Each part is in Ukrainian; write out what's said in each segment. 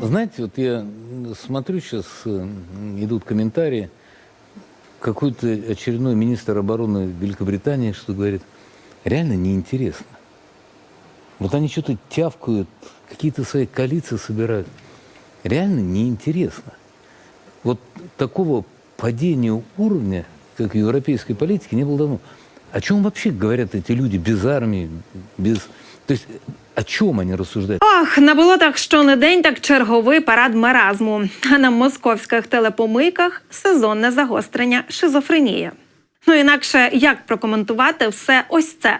Знаете, вот я смотрю сейчас, э, идут комментарии, какой-то очередной министр обороны Великобритании что говорит, реально неинтересно. Вот они что-то тявкают, какие-то свои коалиции собирают. Реально неинтересно. Вот такого падения уровня, как в европейской политике, не было давно. О чем вообще говорят эти люди без армии, без... То есть о чому они рассуждают? Ох, на болотах день так черговий парад маразму. А на московських телепомийках сезонне загострення шизофренії. Ну інакше як прокоментувати все ось це?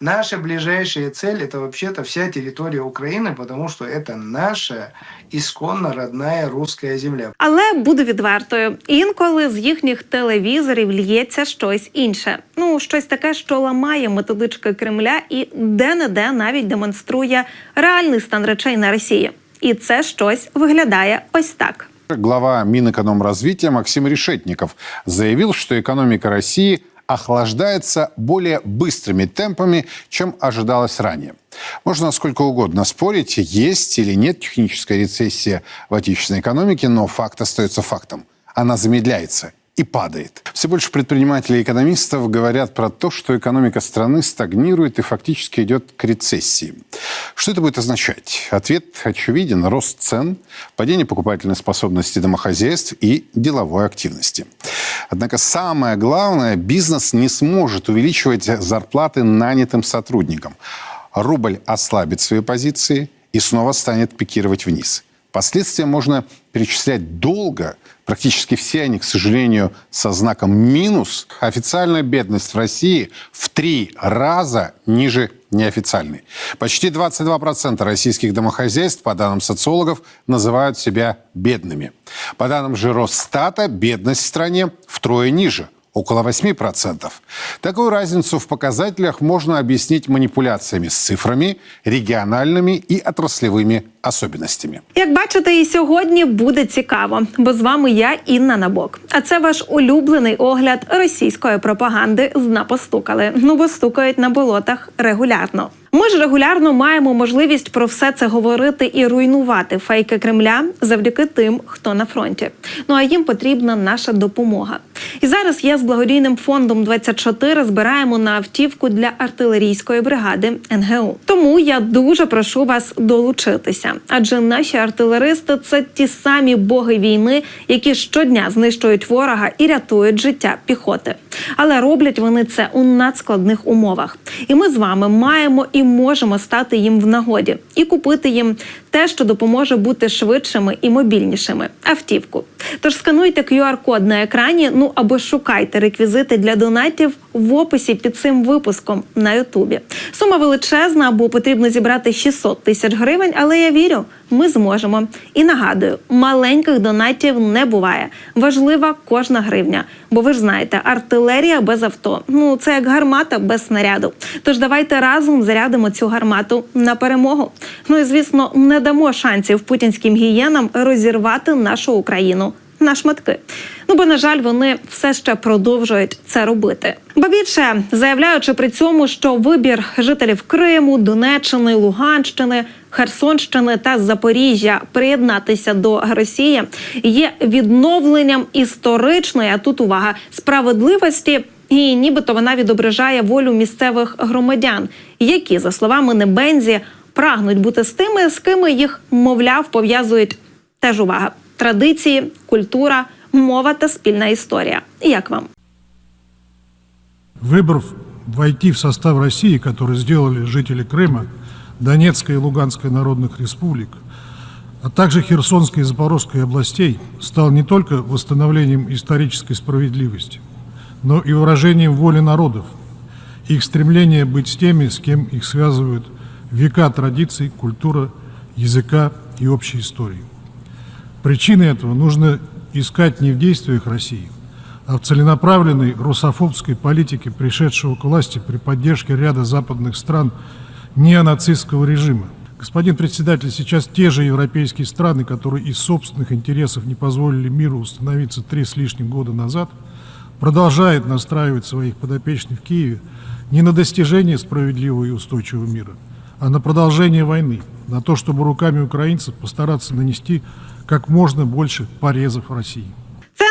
Наша ближайшая цель это вообще-то вся территория Украины, потому что это наша исконно родная русская земля. Але буду відвертою. Інколи з їхніх телевізорів л'ється щось інше. Ну, щось таке, що ламає методички Кремля і де-не-де навіть демонструє реальний стан речей на Росії. І це щось виглядає ось так. Глава Минэкономразвития Максим Решетников заявил, что экономика России охлаждается более быстрыми темпами, чем ожидалось ранее. Можно сколько угодно спорить, есть или нет техническая рецессия в отечественной экономике, но факт остается фактом. Она замедляется и падает. Все больше предпринимателей и экономистов говорят про то, что экономика страны стагнирует и фактически идет к рецессии. Что это будет означать? Ответ очевиден. Рост цен, падение покупательной способности домохозяйств и деловой активности. Однако самое главное, бизнес не сможет увеличивать зарплаты нанятым сотрудникам. Рубль ослабит свои позиции и снова станет пикировать вниз. Последствия можно перечислять долго. Практически все они, к сожалению, со знаком минус. Официальная бедность в России в три раза ниже неофициальной. Почти 22% российских домохозяйств, по данным социологов, называют себя бедными. По данным же Росстата, бедность в стране втрое ниже около 8%. Такую разницу в показателях можно объяснить манипуляциями с цифрами, региональными и отраслевыми особенностями. Як бачите, і сьогодні буде цікаво, бо з вами я Інна Набок. А це ваш улюблений огляд російської пропаганди з «Напостукали». Ну бо стукають на болотах регулярно. Ми ж регулярно маємо можливість про все це говорити і руйнувати фейки Кремля завдяки тим, хто на фронті. Ну а їм потрібна наша допомога. І зараз я з благодійним фондом 24 збираємо на автівку для артилерійської бригади НГУ. Тому я дуже прошу вас долучитися, адже наші артилеристи це ті самі боги війни, які щодня знищують ворога і рятують життя піхоти. Але роблять вони це у надскладних умовах. І ми з вами маємо і можемо стати їм в нагоді і купити їм те, що допоможе бути швидшими і мобільнішими автівку. Тож скануйте QR-код на екрані, ну або шукайте реквізити для донатів в описі під цим випуском на Ютубі. Сума величезна, бо потрібно зібрати 600 тисяч гривень, але я вірю, ми зможемо. І нагадую, маленьких донатів не буває. Важлива кожна гривня. Бо ви ж знаєте, артилерія без авто. Ну це як гармата без снаряду. Тож давайте разом зарядимо цю гармату на перемогу. Ну і звісно, не дамо шансів путінським гієнам розірвати нашу Україну. На шматки. Ну бо на жаль, вони все ще продовжують це робити. Ба більше заявляючи при цьому, що вибір жителів Криму, Донеччини, Луганщини, Херсонщини та Запоріжжя приєднатися до Росії є відновленням історичної, а тут увага справедливості. І нібито вона відображає волю місцевих громадян, які, за словами Небензі, прагнуть бути з тими, з ким їх, мовляв, пов'язують теж увага традиції, культура, мова та спільна історія. Як вам? Выбор войти в состав России, который сделали жители Крыма, Донецкой и Луганской народных республик, а также Херсонской и Запорожской областей, стал не только восстановлением исторической справедливости, но и выражением воли народов, их стремления быть с теми, с кем их связывают века традиций, культура, языка и общей истории. Причины этого нужно искать не в действиях России, а в целенаправленной русофобской политике, пришедшего к власти при поддержке ряда западных стран неонацистского режима. Господин председатель, сейчас те же европейские страны, которые из собственных интересов не позволили миру установиться три с лишним года назад, продолжают настраивать своих подопечных в Киеве не на достижение справедливого и устойчивого мира, а на продолжение войны, на то, чтобы руками украинцев постараться нанести как можно больше порезов России.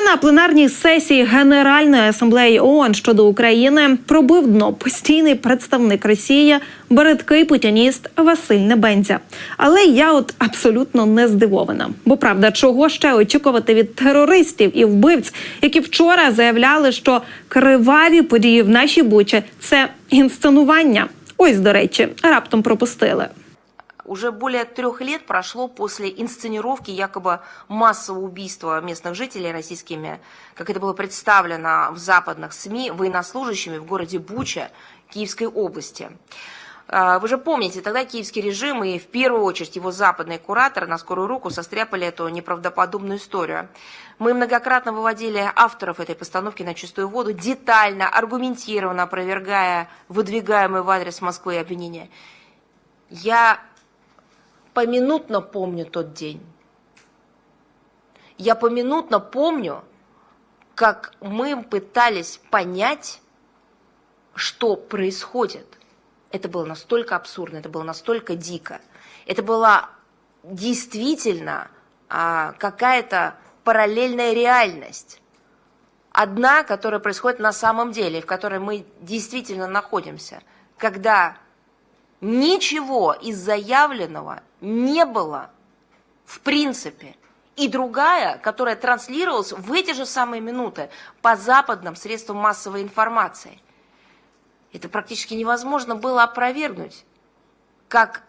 На пленарній сесії Генеральної асамблеї ООН щодо України пробив дно постійний представник Росії, бередкий путініст Василь Небензя. Але я от абсолютно не здивована. Бо правда, чого ще очікувати від терористів і вбивць, які вчора заявляли, що криваві події в нашій бучі це інсценування. Ось, до речі, раптом пропустили. Уже более трех лет прошло после инсценировки якобы массового убийства местных жителей российскими, как это было представлено в западных СМИ, военнослужащими в городе Буча Киевской области. А, Вы же помните, тогда киевский режим и в первую очередь его западные кураторы на скорую руку состряпали эту неправдоподобную историю. Мы многократно выводили авторов этой постановки на чистую воду, детально, аргументированно опровергая выдвигаемые в адрес Москвы обвинения. Я поминутно помню тот день. Я поминутно помню, как мы пытались понять, что происходит. Это было настолько абсурдно, это было настолько дико. Это была действительно а, какая-то параллельная реальность. Одна, которая происходит на самом деле, в которой мы действительно находимся, когда ничего из заявленного не было в принципе. И другая, которая транслировалась в эти же самые минуты по западным средствам массовой информации. Это практически невозможно было опровергнуть. Как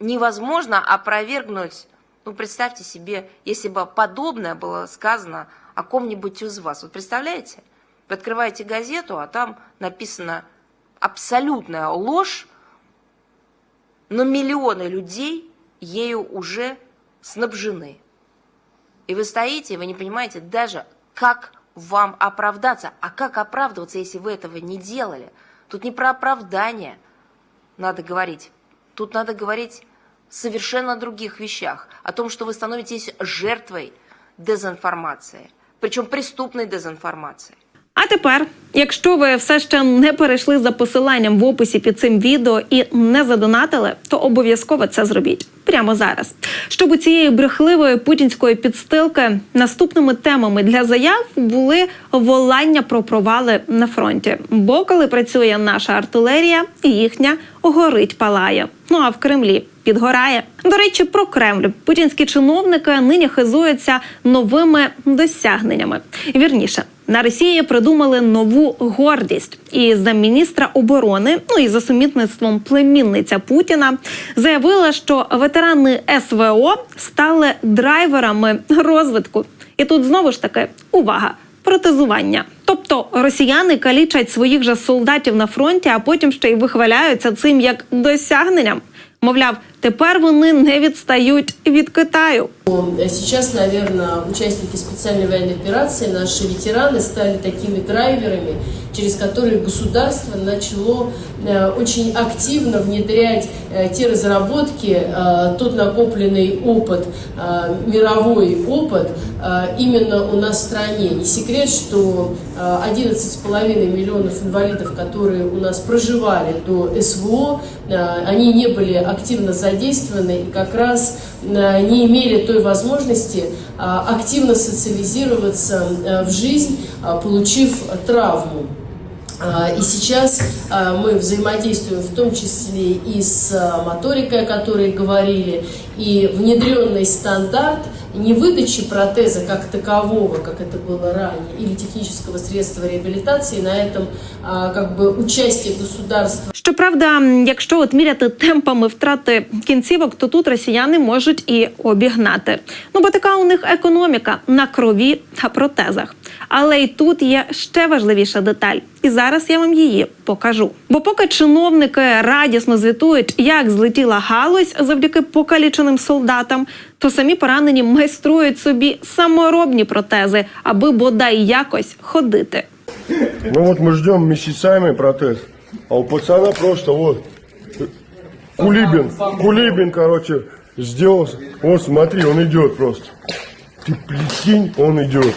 невозможно опровергнуть, ну представьте себе, если бы подобное было сказано о ком-нибудь из вас. Вот представляете? Вы открываете газету, а там написано абсолютная ложь, но миллионы людей ею уже снабжены. И вы стоите, и вы не понимаете даже, как вам оправдаться. А как оправдываться, если вы этого не делали? Тут не про оправдание надо говорить. Тут надо говорить совершенно о других вещах. О том, что вы становитесь жертвой дезінформації. Причому преступної дезінформації. А тепер, якщо ви все ще не перейшли за посиланням в описі під цим відео і не задонатили, то обов'язково це зробіть прямо зараз. Щоб у цієї брехливої путінської підстилки наступними темами для заяв були волання про провали на фронті. Бо коли працює наша артилерія, їхня горить палає. Ну а в Кремлі підгорає. До речі, про Кремль путінські чиновники нині хизуються новими досягненнями. Вірніше. На Росії придумали нову гордість, і замміністра оборони, ну і за сумітництвом племінниця Путіна, заявила, що ветерани СВО стали драйверами розвитку. І тут знову ж таки увага. Протезування, тобто росіяни калічать своїх же солдатів на фронті, а потім ще й вихваляються цим як досягненням. Мовляв, тепер вони не відстають від Китаю. Сейчас, наверное, участники специальной военной операции, наши ветераны, стали такими драйверами, через которые государство начало э, очень активно внедрять э, те разработки, э, тот накопленный опыт, э, мировой опыт э, именно у нас в стране. Не секрет, что э, 11,5 миллионов инвалидов, которые у нас проживали до СВО, э, они не были активно задействованы и как раз э, не имели той возможности а, активно социализироваться э, в жизнь, а, получив травму. А, И сейчас а, мы взаимодействуем в том числе и с а, моторикой, о которой говорили, и внедренный стандарт не выдачи протеза как такового, как это было ранее, или технического средства реабилитации, на этом а, как бы участие государства Щоправда, якщо от міряти темпами втрати кінцівок, то тут росіяни можуть і обігнати. Ну бо така у них економіка на крові та протезах. Але й тут є ще важливіша деталь, і зараз я вам її покажу. Бо поки чиновники радісно звітують, як злетіла галузь завдяки покаліченим солдатам, то самі поранені майструють собі саморобні протези, аби бодай якось ходити. Ну вот мы ждем месяцами протез, а у пацана просто вот Кулибин, Кулибин, короче, сделал. Вот смотри, он идет просто. Ты прикинь, он идет.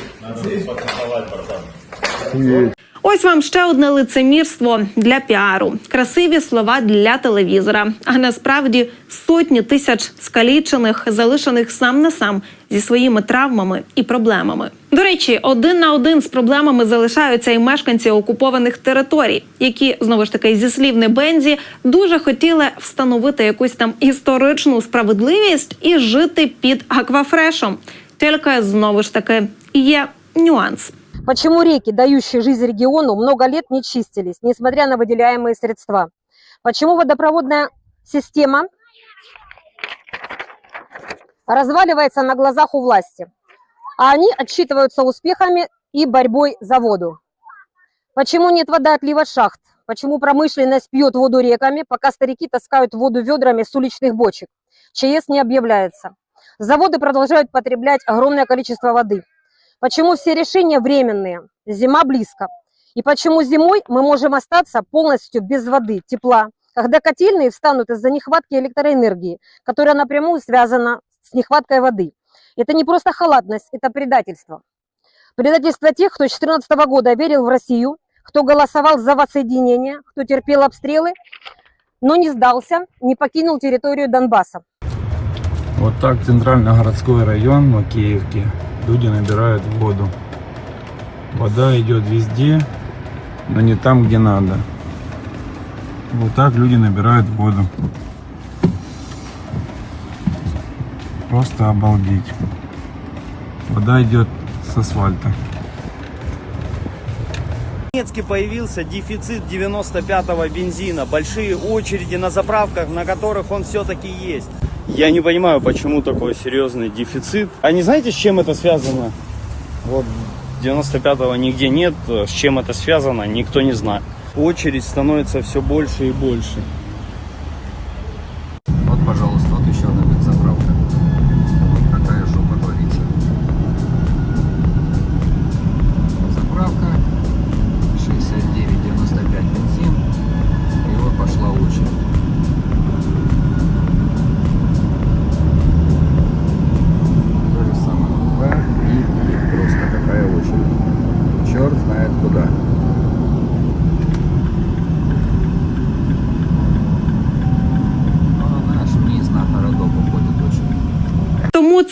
Ось вам ще одне лицемірство для піару, красиві слова для телевізора. А насправді сотні тисяч скалічених, залишених сам на сам зі своїми травмами і проблемами. До речі, один на один з проблемами залишаються і мешканці окупованих територій, які знову ж таки зі слів Небензі дуже хотіли встановити якусь там історичну справедливість і жити під аквафрешом. Тільки знову ж таки є нюанс. Почему реки, дающие жизнь региону, много лет не чистились, несмотря на выделяемые средства? Почему водопроводная система разваливается на глазах у власти, а они отчитываются успехами и борьбой за воду? Почему нет водоотлива шахт? Почему промышленность пьет воду реками, пока старики таскают воду ведрами с уличных бочек? ЧС не объявляется. Заводы продолжают потреблять огромное количество воды. Почему все решения временные? Зима близко. И почему зимой мы можем остаться полностью без воды, тепла, когда котельные встанут из-за нехватки электроэнергии, которая напрямую связана с нехваткой воды. Это не просто халатность, это предательство. Предательство тех, кто с 2014 года верил в Россию, кто голосовал за воссоединение, кто терпел обстрелы, но не сдался, не покинул территорию Донбасса. Вот так центрально-городской район Макеевки. Люди набирают воду. Вода идет везде, но не там, где надо. Вот так люди набирают воду. Просто обалдеть. Вода идет с асфальта. В Донецке появился дефицит 95-го бензина, большие очереди на заправках, на которых он все-таки есть. Я не понимаю, почему такой серьезный дефицит. А не знаете, с чем это связано? Вот 95-го нигде нет, с чем это связано, никто не знает. Очередь становится все больше и больше.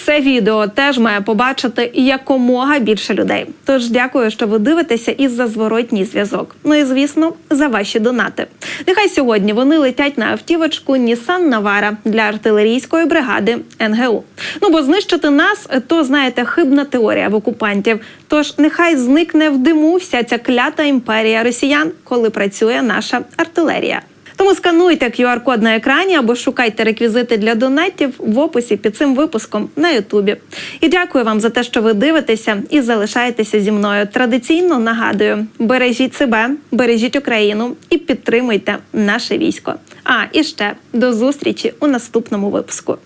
Це відео теж має побачити якомога більше людей. Тож дякую, що ви дивитеся і за зворотній зв'язок. Ну і звісно, за ваші донати. Нехай сьогодні вони летять на автівочку Nissan Navara для артилерійської бригади НГУ. Ну бо знищити нас то знаєте хибна теорія в окупантів. Тож нехай зникне в диму вся ця клята імперія росіян, коли працює наша артилерія. Тому скануйте QR-код на екрані або шукайте реквізити для донатів в описі під цим випуском на Ютубі. І дякую вам за те, що ви дивитеся і залишаєтеся зі мною. Традиційно нагадую: бережіть себе, бережіть Україну і підтримуйте наше військо. А і ще до зустрічі у наступному випуску.